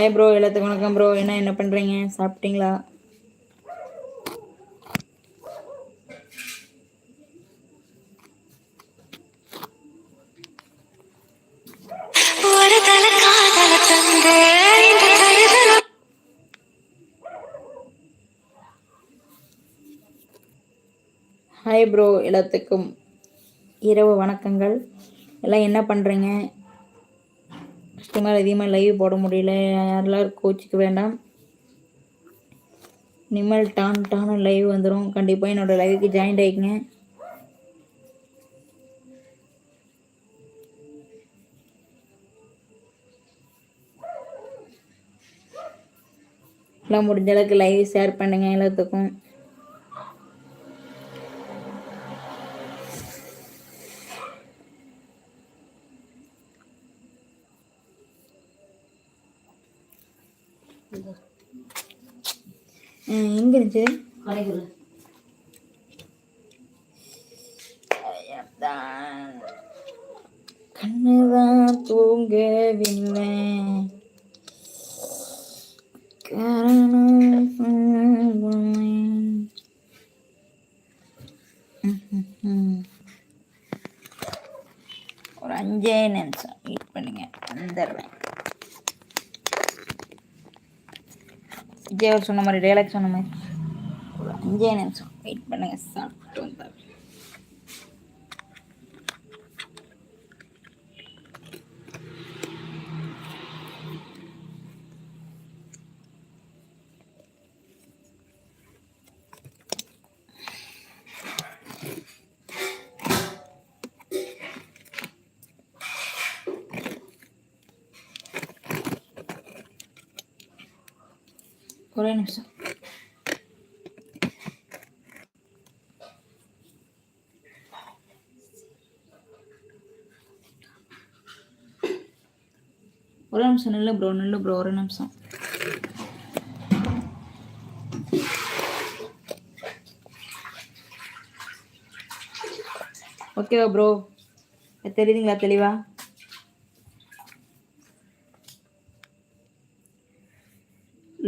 Hi bro எல்லாத்துக்கும் வணக்கம் bro என்ன என்ன பண்ணுறீங்க சாப்பிட்டீங்களா? ஹாய் ப்ரோ எல்லாத்துக்கும் இரவு வணக்கங்கள். எல்லாம் என்ன பண்ணுறீங்க கஸ்டமர் அதிகமாக லைவ் போட முடியல. யாரெல்லாம் கோச்சிக்க வேண்டாம். நிமல் டான் டான் லைவ் வந்துடும் கண்டிப்பாக என்னோடய லைவுக்கு ஜாயின் ஆகிக்குங்க எல்லாம் முடிஞ்ச அளவுக்கு லைவ் ஷேர் பண்ணுங்கள் எல்லாத்துக்கும். எங்க இருந்துச்சு கடைக்குள்ள கண்ணுதான் தூங்கவில்லை காரணம் உன்னை. ம்ஹும். ஒரு அஞ்சே நிமிஷம் வெயிட் பண்ணுங்க வந்துடுறேன் விஜய் அவர் சொன்ன மாதிரி டைலாக் சொன்ன மாதிரி. ஒரு அஞ்சே நிமிஷம். வெயிட் பண்ணுங்க சார். ஒரே நிமிஷம். ஒரு நிமிஷம் நில்லு ப்ரோ நில்லு ப்ரோ ஒரு நிமிஷம். ஓகேவா ப்ரோ தெரியுதுங்களா தெளிவா?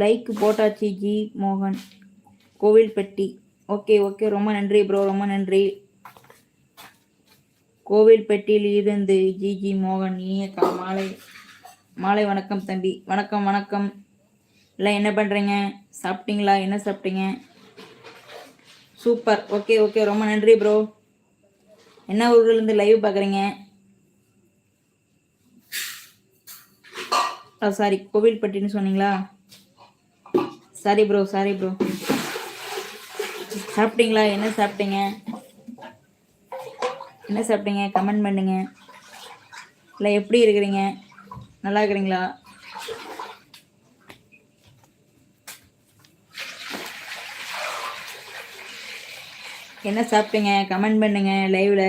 லைக் போட்டாச்சு ஜி மோகன் கோவில்பட்டி ஓகே ஓகே ரொம்ப நன்றி ப்ரோ ரொம்ப நன்றி. கோவில்பட்டியில் இருந்து ஜி ஜி மோகன் இனிய கா மாலை. மாலை வணக்கம் தம்பி. வணக்கம் வணக்கம். எல்லாம் என்ன பண்ணுறீங்க சாப்பிட்டீங்களா? என்ன சாப்பிட்டீங்க? சூப்பர். ஓகே ஓகே ரொம்ப நன்றி ப்ரோ என்ன ஊர்லேருந்து லைவ் பார்க்குறீங்க? சாரி கோவில்பட்டின்னு சொன்னீங்களா? சாரி ப்ரோ சாரி ப்ரோ சாப்பிட்டீங்களா? என்ன சாப்பிட்டீங்க? என்ன சாப்பிட்டீங்க? கமெண்ட் பண்ணுங்க. இல்லை எப்படி இருக்கிறீங்க? நல்லா இருக்கிறீங்களா? என்ன சாப்பிட்டீங்க? கமெண்ட் பண்ணுங்க லைவ்ல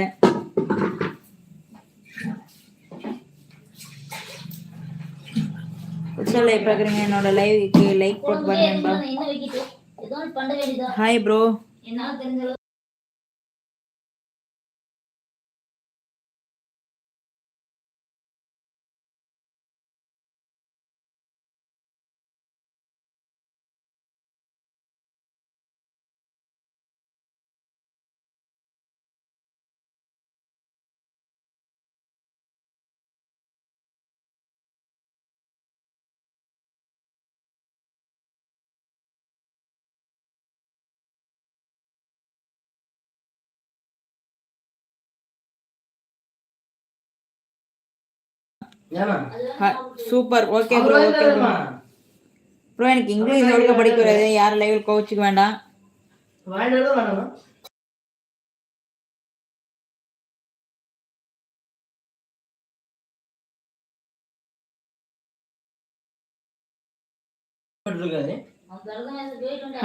புதுசாக லைவ் பார்க்குறீங்க என்னோட லைவுக்கு லைக் போட்டு பாருங்கப்பா என்ன வைக்கிட்டு ஏதோ ஒன்று பண்ண வேண்டியதா hi bro super. Okay bro okay bro bro எனக்கு இங்கிலீஷ் ஒழுக்க படிக்க வராது. யாரும் லைவில் கோச்சிக்க வேண்டாம்.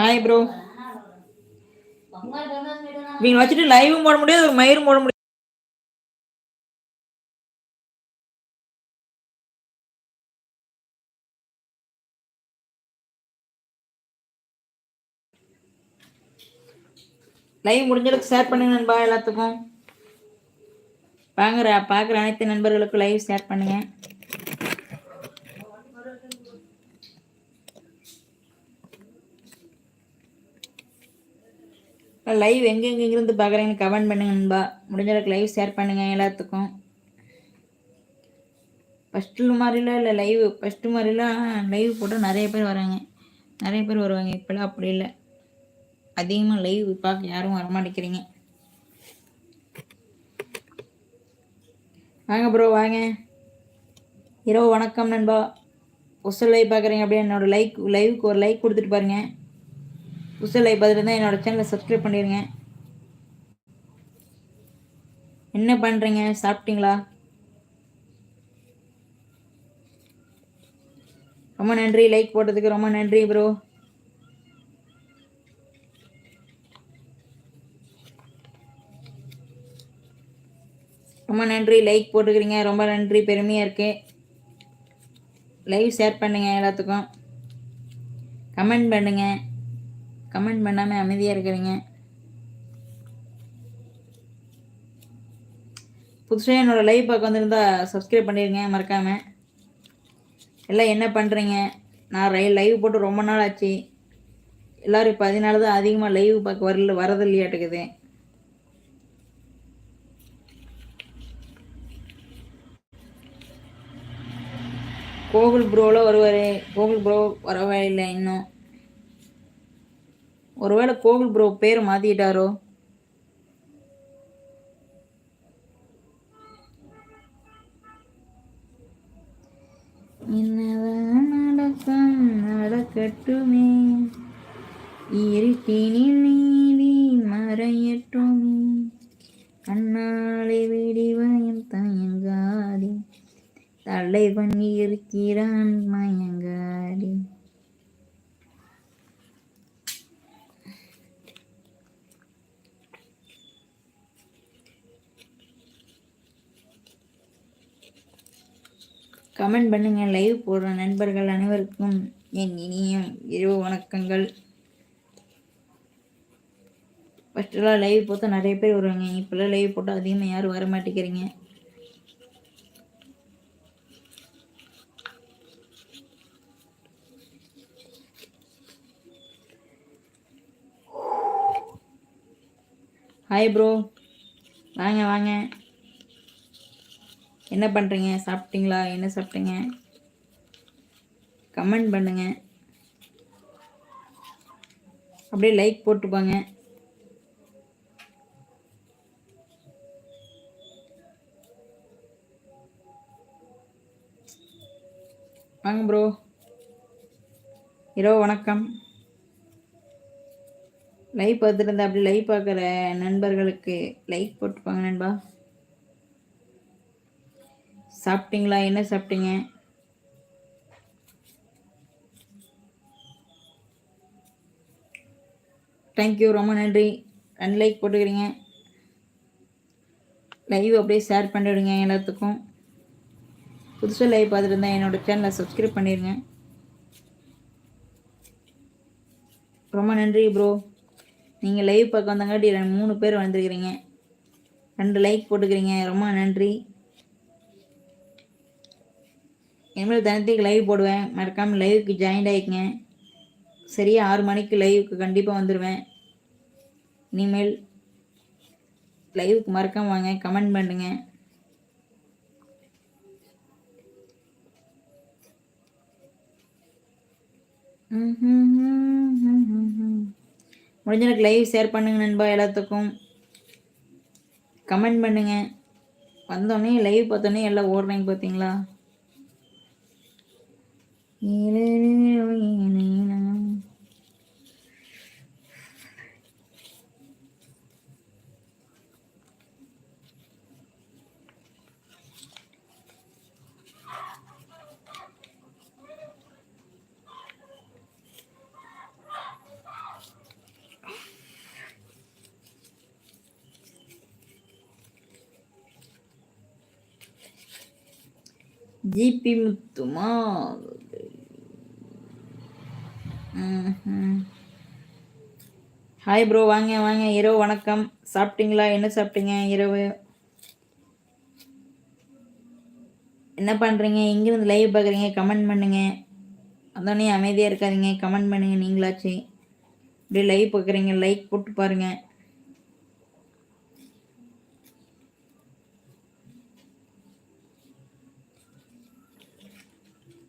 ஹாய் ப்ரோ இவங்க வச்சுட்டு லைவும் போட முடியாது ஒரு மயிரும் போட முடியாது. லைவ் முடிஞ்சளவுக்கு ஷேர் பண்ணுங்க நண்பா எல்லாத்துக்கும். வாங்குற பார்க்குற அனைத்து நண்பர்களுக்கும் லைவ் ஷேர் பண்ணுங்க. லைவ் எங்கெங்கிருந்து பார்க்குறீங்கன்னு கமெண்ட் பண்ணுங்க நண்பா. முடிஞ்சளவுக்கு லைவ் ஷேர் பண்ணுங்க எல்லாத்துக்கும். ஃபஸ்ட்டு மாதிரிலாம் இல்லை லைவ் ஃபஸ்ட்டு மாதிரிலாம் லைவ் போட்டால் நிறைய பேர் வராங்க. நிறைய பேர் வருவாங்க. இப்போலாம் அப்படி இல்லை. அதிகமாக லைவ் பார்க்க யாரும் வரமாட்டேங்கிறீங்க வாங்க ப்ரோ வாங்க. இரவு வணக்கம் நண்பா. புஸ்தல் லைவ் பார்க்குறீங்க அப்படியே என்னோட லைக் லைவுக்கு ஒரு லைக் கொடுத்துட்டு பாருங்க. புஸ்தல் லைவ் பார்த்துட்டு இருந்தால் என்னோட சேனலை சப்ஸ்கிரைப் பண்ணிடுங்க என்ன பண்ணுறீங்க சாப்பிட்டீங்களா? ரொம்ப நன்றி லைக் போட்டதுக்கு ரொம்ப நன்றி ப்ரோ ரொம்ப நன்றி லைக் போட்டுக்கிறீங்க. ரொம்ப நன்றி பெருமையாக இருக்கு. லைவ் ஷேர் பண்ணுங்க எல்லாத்துக்கும். கமெண்ட் பண்ணுங்க. கமெண்ட் பண்ணாமல் அமைதியாக இருக்கிறீங்க. புதுசாக என்னோட லைவ் பார்க்க வந்திருந்தா சப்ஸ்கிரைப் பண்ணிடுங்க மறக்காமல் எல்லாம் என்ன பண்ணுறீங்க நான் ரை லைவ் போட்டு ரொம்ப நாள் ஆச்சு. எல்லோரும் இப்போ அதனால தான் அதிகமாக லைவ் பார்க்க வரல வரது இல்லையாட்டுக்குது கோகுல் ப்ரோவில் வருவார். கோகுல் ப்ரோ வரவே இல்லை இன்னும். ஒருவேளை கோகுல் ப்ரோ பேர் மாற்றிட்டாரோ என்னதான் நடக்கும் நடக்கட்டுமே? இருட்டினி கமெண்ட் பண்ணுங்க லைவ் போடுற நண்பர்கள் அனைவருக்கும் என் இனிய இரவு வணக்கங்கள். ஃபஸ்ட்டெல்லாம் லைவ் போட்டால் நிறைய பேர் வருவாங்க. இப்போல்லாம் லைவ் போட்டால் அதிகமாக யாரும் வர மாட்டேங்கிறீங்க. ஹாய் ப்ரோ வாங்க வாங்க. என்ன பண்ணுறீங்க சாப்பிட்டீங்களா? என்ன சாப்பிட்டீங்க? கமெண்ட் பண்ணுங்க. அப்படியே லைக் போட்டுப்பாங்க வாங்க ப்ரோ இரவு வணக்கம். லைவ் பார்த்துட்டு இருந்தா அப்படி லைவ் பார்க்குற நண்பர்களுக்கு லைக் போட்டுப்பாங்க நண்பா. சாப்பிட்டீங்களா? என்ன சாப்பிட்டீங்க? தேங்க்யூ ரொம்ப நன்றி. ரெண்டு லைக் போட்டுக்கிறீங்க. லைவ் அப்படியே ஷேர் பண்ணிவிடுங்க எல்லாத்துக்கும். புதுசாக லைவ் பார்த்துட்டு இருந்தால் என்னோடய சேனலை சப்ஸ்கிரைப் பண்ணிடுங்க. ரொம்ப நன்றி ப்ரோ நீங்கள் லைவ் பார்க்க வந்தங்காட்டி ரெண்டு மூணு பேர் வந்துருக்கிறீங்க. ரெண்டு லைக் போட்டுக்கிறீங்க. ரொம்ப நன்றி. இனிமேல் தினத்துக்கு லைவ் போடுவேன். மறக்காமல் லைவுக்கு ஜாயின் ஆகிக்கங்க சரியா ஆறு மணிக்கு லைவுக்கு கண்டிப்பாக வந்துடுவேன் இனிமேல் லைவுக்கு மறக்காம வாங்க. கமெண்ட் பண்ணுங்க. முடிஞ்ச எனக்கு லைவ் ஷேர் பண்ணுங்க நண்பா எல்லாத்துக்கும். கமெண்ட் பண்ணுங்க. வந்தோடனே லைவ் பார்த்தோன்னே எல்லாம் ஓடுறாங்க பார்த்தீங்களா? ஜிபி முத்துமா ஹாய் ப்ரோ வாங்க வாங்க. இரவு வணக்கம். சாப்பிட்டீங்களா? என்ன சாப்பிட்டீங்க இரவு? என்ன பண்ணுறீங்க எங்கேருந்து லைவ் பார்க்குறீங்க? கமெண்ட் பண்ணுங்க. அதோடனே அமைதியாக இருக்காதீங்க. கமெண்ட் பண்ணுங்க நீங்களாச்சு. இப்படி லைவ் பார்க்குறீங்க. லைக் போட்டு பாருங்க.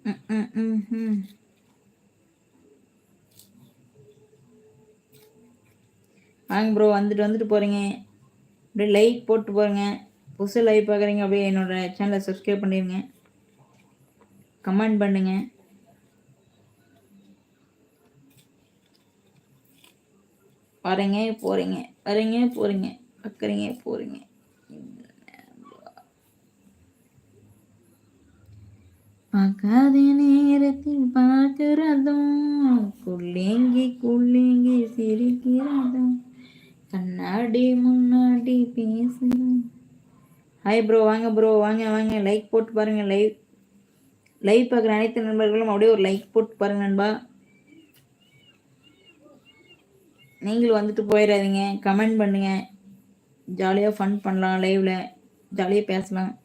ம், ம், ம், ம். வாங்க ப்ரோ வந்துட்டு வந்துட்டு போகிறீங்க அப்படியே லைக் போட்டு போகிறேங்க புதுசு லைவ் பார்க்குறீங்க அப்படியே என்னோட சேனலை சப்ஸ்கிரைப் பண்ணிடுங்க கமெண்ட் பண்ணுங்க. வரீங்க போகிறீங்க வரீங்க போகிறீங்க பார்க்குறீங்க போகிறீங்க பார்க்காத நேரத்தில் பார்க்கிறதும் குள்ளேங்கி குள்ளேங்கி சிரிக்கிறதும். கண்ணாடி முன்னாடி பேசுறோம் ஹாய் ப்ரோ வாங்க ப்ரோ வாங்க வாங்க. லைக் போட்டு பாருங்க லைவ் லைவ் பார்க்குற அனைத்து நண்பர்களும் அப்படியே ஒரு லைக் போட்டு பாருங்க நண்பா. நீங்களும் வந்துட்டு போயிடாதீங்க. கமெண்ட் பண்ணுங்க. ஜாலியாக ஃபன் பண்ணலாம் லைவ்ல ஜாலியாக பேசலாம்.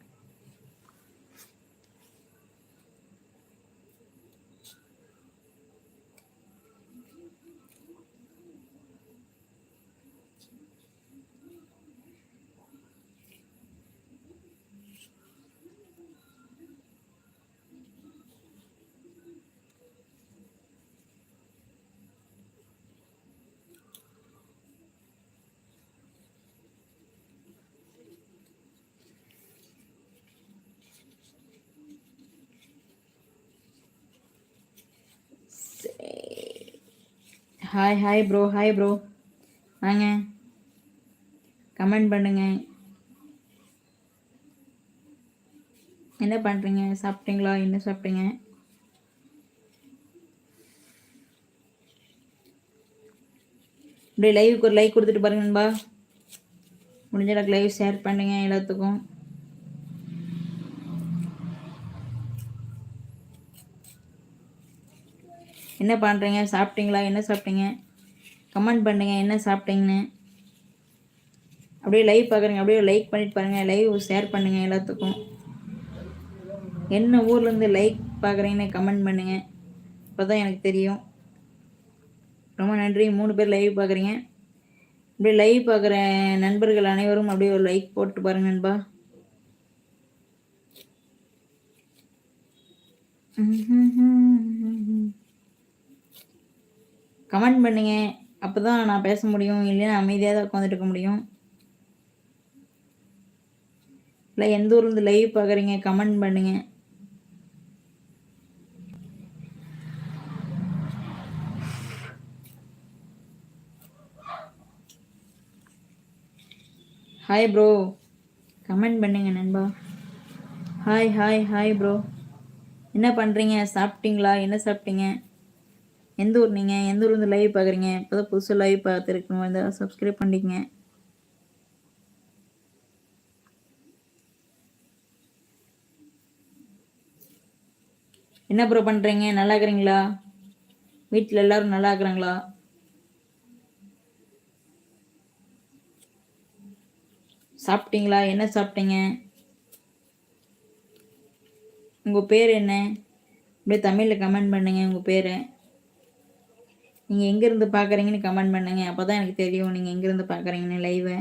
Hi hi bro hi bro வாங்க. கமெண்ட் பண்ணுங்க. என்ன பண்ணுறீங்க சாப்பிட்டீங்களா? என்ன சாப்பிட்டீங்க? இப்படி லைவுக்கு ஒரு லைக் கொடுத்துட்டு பாருங்க நண்பா. முடிஞ்ச அளவுக்கு லைவ் ஷேர் பண்ணுங்க எல்லாத்துக்கும். என்ன பண்ணுறீங்க சாப்பிட்டீங்களா? என்ன சாப்பிட்டீங்க? கமெண்ட் பண்ணுங்க. என்ன சாப்பிட்டீங்கன்னு. அப்படியே லைவ் பார்க்குறீங்க அப்படியே லைக் பண்ணிட்டு பாருங்கள் லைவ் ஷேர் பண்ணுங்கள் எல்லாத்துக்கும். என்ன ஊர்லேருந்து லைக் பார்க்குறீங்கன்னு கமெண்ட் பண்ணுங்கள் அப்போ தான் எனக்கு தெரியும். ரொம்ப நன்றி. மூணு பேர் லைவ் பார்க்குறீங்க அப்படியே லைவ் பார்க்குற நண்பர்கள் அனைவரும் அப்படியே ஒரு லைக் போட்டு பாருங்க நண்பா. கமெண்ட் பண்ணுங்க. அப்போ தான் நான் பேச முடியும். இல்லைன்னா அமைதியாக தான் உட்காந்துட்டு இருக்க முடியும். இல்லை எந்த ஊர்லேருந்து லைவ் பார்க்குறீங்க கமெண்ட் பண்ணுங்க. ஹாய் ப்ரோ கமெண்ட் பண்ணுங்க நண்பா. ஹாய் ஹாய் ஹாய் ப்ரோ என்ன பண்ணுறீங்க சாப்பிட்டீங்களா? என்ன சாப்பிட்டீங்க? எந்த ஊர் நீங்கள் எந்த ஊர்லேருந்து லைவ் பார்க்குறீங்க இப்போ தான் புதுசாக லைவ் பார்த்துருக்கணும் இந்த சப்ஸ்கிரைப் பண்ணிக்கங்க. என்ன ப்ரோ பண்ணுறீங்க நல்லா இருக்கிறீங்களா? வீட்டில் எல்லாரும் நல்லா இருக்கிறாங்களா? சாப்பிட்டீங்களா? என்ன சாப்பிட்டீங்க? உங்கள் பேர் என்ன? அப்படியே தமிழில் கமெண்ட் பண்ணுங்கள் உங்கள் பேரை. நீங்கள் எங்கேருந்து பார்க்குறீங்கன்னு கமெண்ட் பண்ணுங்க. அப்போ தான் எனக்கு தெரியும் நீங்கள் எங்கேருந்து பார்க்குறீங்கன்னு லைவை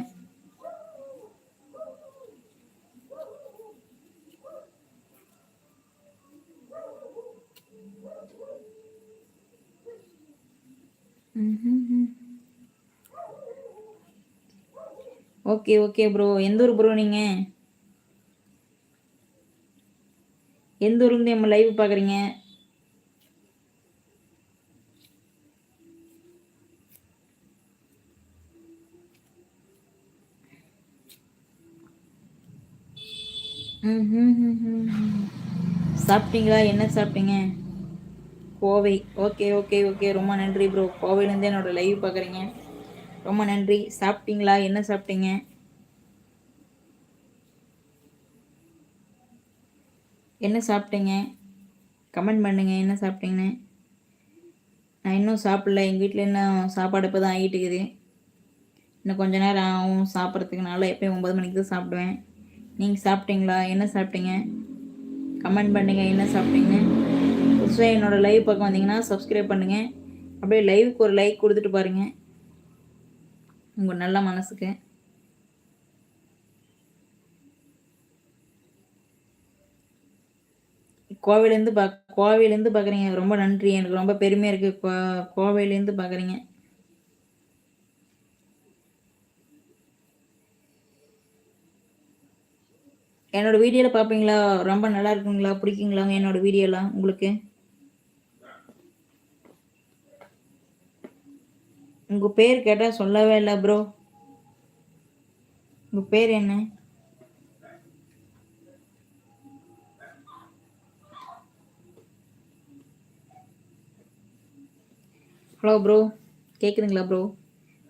ஓகே ஓகே ப்ரோ எந்த ஊர் ப்ரோ நீங்கள் எந்த ஊர்லேருந்து நம்ம லைவ் பார்க்குறீங்க சாப்பிட்டீங்களா? என்ன சாப்பிட்டீங்க? கோவை. Okay okay okay. ரொம்ப நன்றி ப்ரோ கோவையிலேருந்து என்னோட லைவ் பார்க்குறீங்க ரொம்ப நன்றி. சாப்பிட்டீங்களா? என்ன சாப்பிட்டீங்க? என்ன சாப்பிட்டீங்க? கமெண்ட் பண்ணுங்க. என்ன சாப்பிட்டீங்கன்னு. நான் இன்னும் சாப்பிடல. எங்கள் வீட்டில் இன்னும் சாப்பாடு இப்போ தான் ஆகிட்டு இருக்குது. இன்னும் கொஞ்ச நேரம் ஆகும் சாப்பிட்றதுக்குனால எப்பயும் ஒம்பது மணிக்கு தான் சாப்பிடுவேன். நீங்கள் சாப்பிட்டீங்களா? என்ன சாப்பிட்டீங்க? கமெண்ட் பண்ணுங்கள் என்ன சாப்பிட்டீங்க? புதுசாக என்னோடய லைவ் பக்கம் வந்தீங்கன்னா சப்ஸ்கிரைப் பண்ணுங்கள் அப்படியே லைவுக்கு ஒரு லைக் கொடுத்துட்டு பாருங்கள் உங்கள் நல்ல மனசுக்கு. கோவையிலேருந்து பா கோவையிலேருந்து பார்க்குறீங்க ரொம்ப நன்றி. எனக்கு ரொம்ப பெருமையாக இருக்குது கோ கோவையிலேருந்து பார்க்குறீங்க என்னோட வீடியோவில் பார்ப்பீங்களா ரொம்ப நல்லா இருக்குங்களா? பிடிக்குங்களா என்னோட வீடியோலாம் உங்களுக்கு? உங்கள் பேர் கேட்டால் சொல்லவே இல்லை ப்ரோ உங்கள் பேர் என்ன? ஹலோ ப்ரோ கேட்குதுங்களா ப்ரோ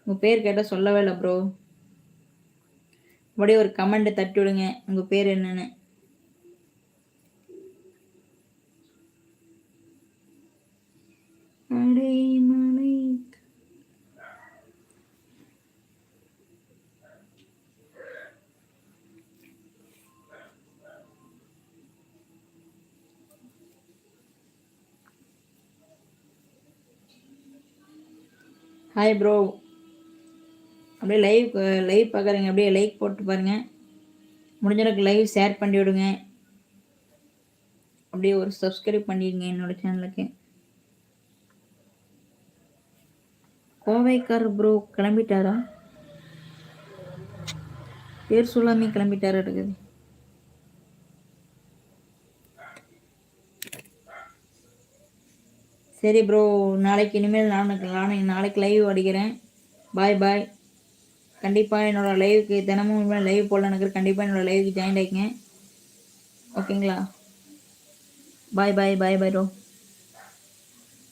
உங்கள் பேர் கேட்டால் சொல்லவே இல்லை ப்ரோ அப்படியே ஒரு கமெண்ட் தட்டி விடுங்க. உங்கள் பேர் என்னன்னு. ஹாய் ப்ரோ அப்படியே லைவ் லைவ் பார்க்குறீங்க அப்படியே லைக் போட்டு பாருங்கள் முடிஞ்சளவுக்கு லைவ் ஷேர் பண்ணி விடுங்க. அப்படியே ஒரு சப்ஸ்கிரைப் பண்ணிடுங்க என்னோட சேனலுக்கு கோவைக்கார் ப்ரோ கிளம்பிட்டாரா? பேர் சொல்லாமே கிளம்பிட்டாரா இருக்குது. சரி ப்ரோ நாளைக்கு இனிமேல் நான் நாளைக்கு லைவ் அடிக்கிறேன். பாய் பாய் கண்டிப்பாக என்னோடய லைவுக்கு தினமும் லைவ் போடல எனக்கு கண்டிப்பாக என்னோடய லைவுக்கு ஜாயின் ஆகிங்க ஓகேங்களா பாய் பாய் பாய் பாய் ரோ